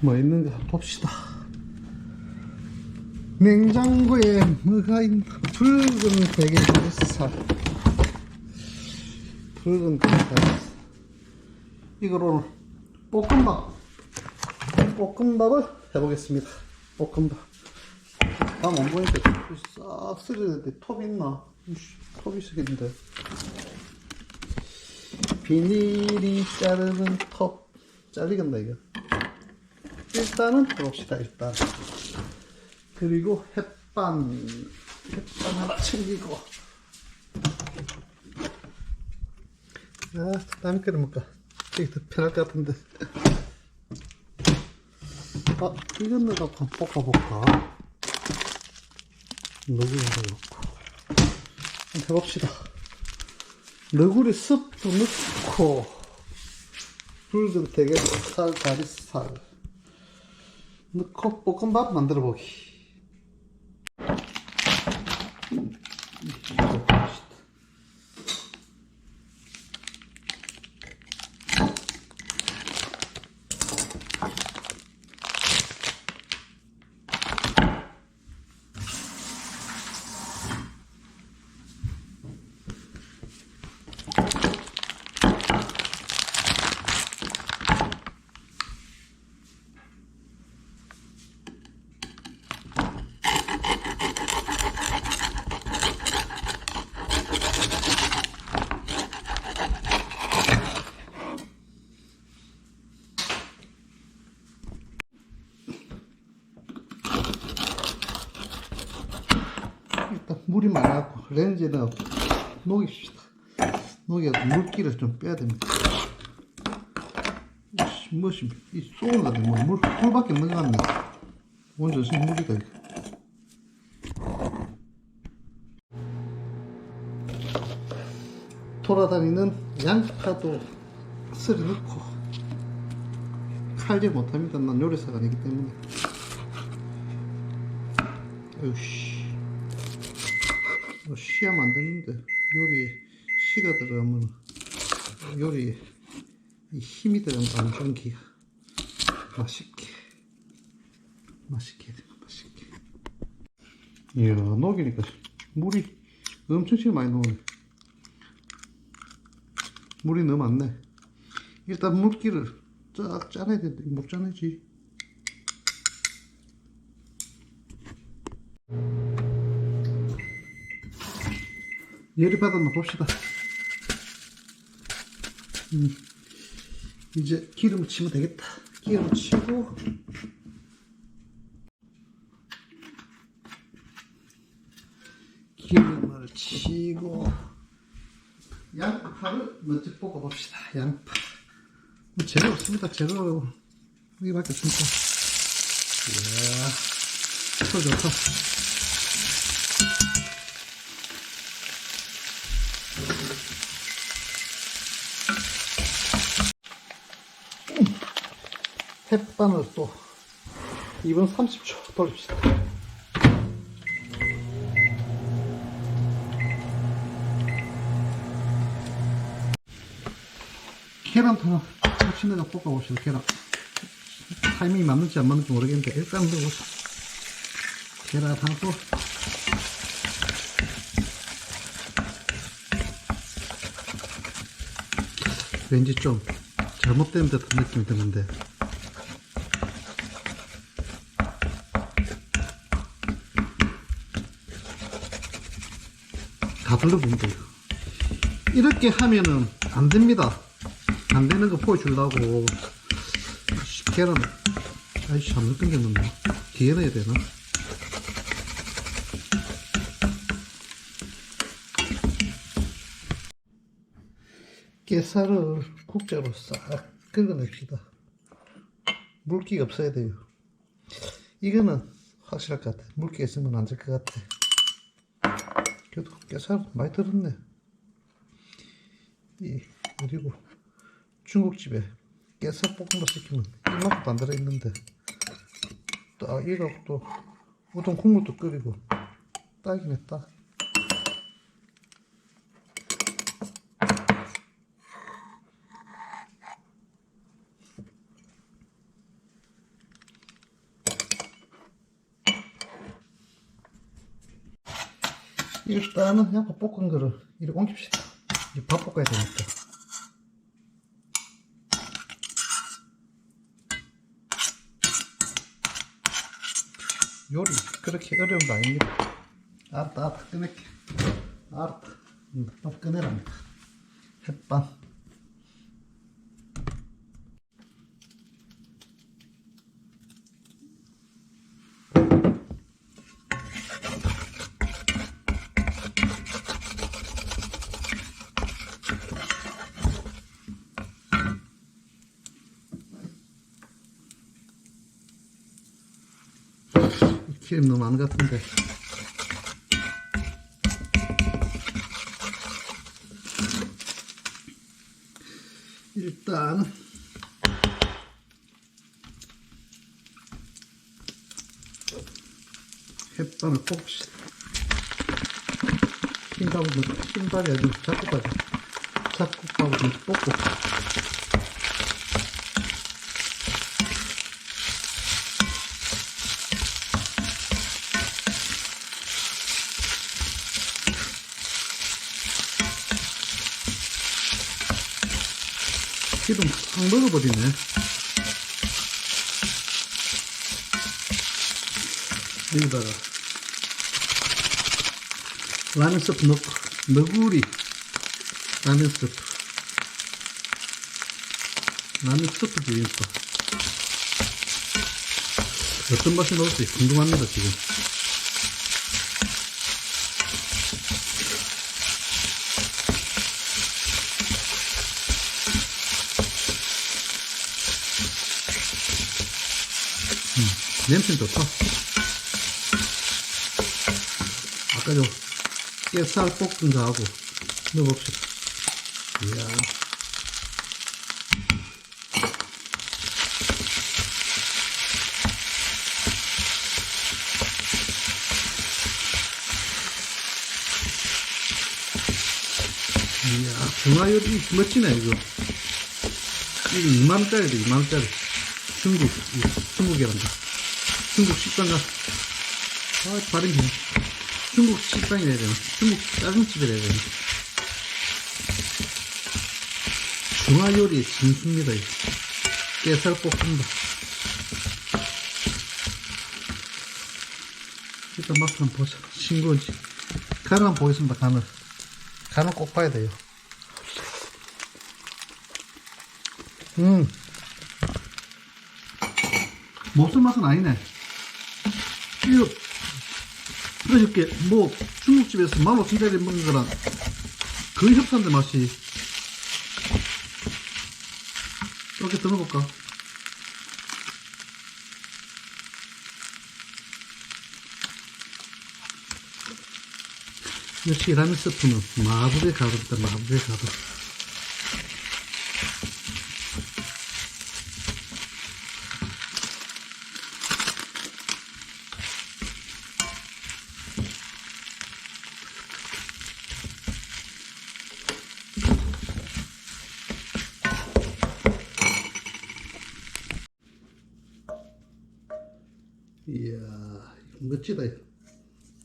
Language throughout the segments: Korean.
뭐 있는가 봅시다. 냉장고에 뭐가 있나? 붉은 대게살. 붉은 대게살. 이걸 오늘 볶음밥. 볶음밥을 해보겠습니다. 볶음밥. 다못 보니까 싹 쓰리는데 톱 있나? 톱이 쓰겠는데. 비닐이 자르는 톱. 잘리겠나, 이거? 일단은 해봅시다, 일단. 그리고 햇반. 햇반 하나 챙기고. 아, 다음에 끓여먹까. 이게 더 편할 것 같은데. 아, 이건 넣어서 한번 볶아볼까? 너구리 넣고. 한번 해봅시다. 너구리 습도 넣고, 붉은 대게살, 다리살 넣고 볶음밥 만들어 보기. 일단 물이 많아갖고 렌즈는 녹입시다. 녹여서 물기를 좀 빼야 됩니다. 무엇이 이 같네. 뭐 물, 없는 것 같네. 완전 생물이다 이거. 돌아다니는 양파도 썰어 넣고 칼질 못합니다. 난 요리사가 아니기 때문에. 아유씨. 안 되는데 요리에 시가 들어가면 요리에 이 힘이 들어가면 안 좋은 기가 맛있게 맛있게 맛있게. 이야 녹이니까 물이 엄청 지금 많이 녹네. 물이 너무 많네. 일단 물기를 쫙 짜내야 되는데 못 짜내지 열이 받았나 봅시다. 음, 이제 기름을 치면 되겠다. 기름을 치고 기름을 치고 양파를 먼저 볶아 봅시다. 양파. 뭐 재료 없습니다. 재료 여기밖에 없습니다. 이야, 소 좋다. 햇반을 또 2분 30초 돌립시다. 계란 하나 혹시나 볶아봅시다. 계란 타이밍이 맞는지 안 맞는지 모르겠는데 일단 넣어보자. 계란하고 왠지 좀 잘못된 듯한 느낌이 드는데 다 둘러보면 돼요. 이렇게 하면은 안 됩니다. 안 되는 거 보여주려고. 씨, 계란, 아이씨, 잘못 끊겼는데. 뒤에 넣어야 되나? 깨살을 국자로 싹 긁어냅시다. 물기가 없어야 돼요. 이거는 확실할 것 같아. 물기가 있으면 안 될 것 같아. 그래도 깨살 많이 들었네. 이, 그리고 중국집에 깨살 볶음밥 시키면 이만큼도 안 들어있는데 딱 이거 또 우동 국물도 끓이고 딱이네 딱. 일단은 양파 볶은 거를 이리 옮깁시다. 이제 밥 볶아야 되니까. 요리 그렇게 어려운 거 아닙니다. 알았다, 알았다, 꺼낼게. 알았다. 응, 밥 꺼내랍니다. 햇반. 기름 너무 많은 것 같은데. 일단 햇반을 볶시다. 흰밥은 흰밥이 아니고 잡곡밥이 잡곡밥을 볶고 기름 확 먹어버리네. 여기다가 라면 스프 넣고 너구리. 라면 스프. 라면 스프도 있고 어떤 맛이 나올지 궁금합니다 지금 냄새 좋다. 아까 저 깨살 볶은 거 하고 넣어봅시다. 이야. 이야, 중화요리 멋지네, 이거. 이거 2만원짜리다, 2만원짜리. 중국, 중국이란다. 중국 식당 가. 아, 다른 게. 중국 식당이라 해야 되나? 중국 짜장집이라 해야 되나? 중화요리의 진수입니다, 이거. 깨살 볶음밥. 일단 한번 보자. 싱거운지. 간을 한번 보겠습니다, 간을. 간을 꼭 봐야 돼요. 음. 못쓸 맛은 아니네. 이거, 그렇게, 뭐, 중국집에서 15,000짜리 먹는 거랑 거의 협찬데 맛이. 이렇게 더 넣어볼까? 역시 라면 스프는 마법의 가루다, 마법의 가루. 이야, 멋지다.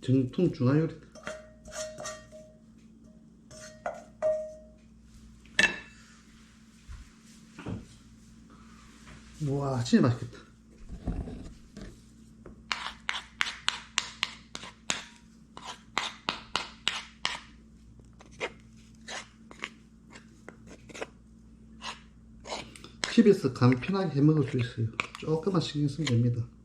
정통 중화요리다. 와, 진짜 맛있겠다. 집에서 간편하게 해 먹을 수 있어요. 조금만 신경 쓰면 됩니다.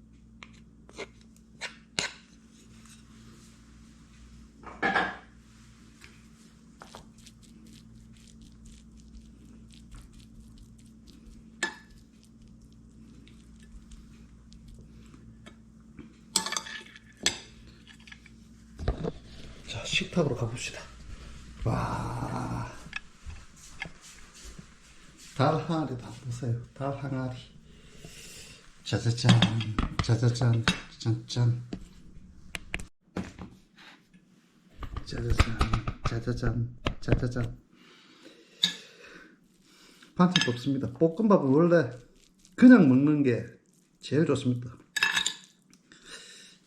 자, 식탁으로 가봅시다. 와. 달 항아리다. 보세요. 달 항아리. 짜자잔, 짜자잔, 짠짠. 짜자잔, 짜자잔, 짜자잔. 반찬도 없습니다. 볶음밥은 원래 그냥 먹는 게 제일 좋습니다.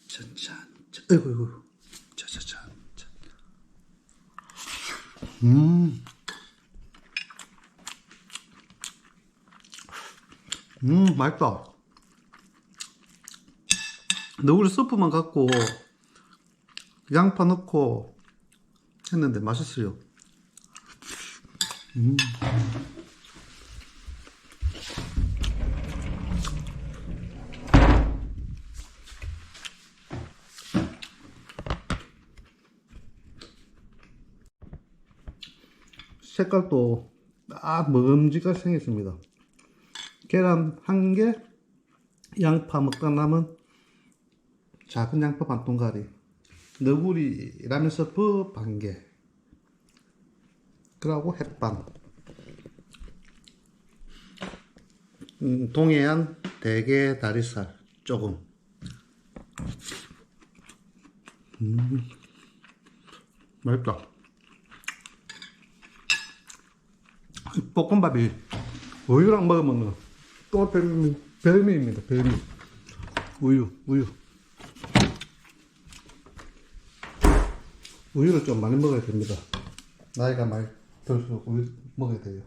짠짠, 짠, 어이구, 어이구. 짜자잔, 짠. 음. 음, 맛있다. 너구리 스프만 갖고 양파 넣고 했는데 맛있어요. 음. 색깔도 딱 먹음직하게 생겼습니다. 계란 한 개, 양파 먹다 남은 작은 양파 반 동가리, 너구리 라면 스프 반 개, 그러고 햇반, 음, 동해안 대게 다리살 조금. 음, 맛있다. 볶음밥이 우유랑 먹으면 또 별미, 별미입니다. 별미. 우유, 우유. 우유를 좀 많이 먹어야 됩니다. 나이가 많이 들수록 우유 먹어야 돼요.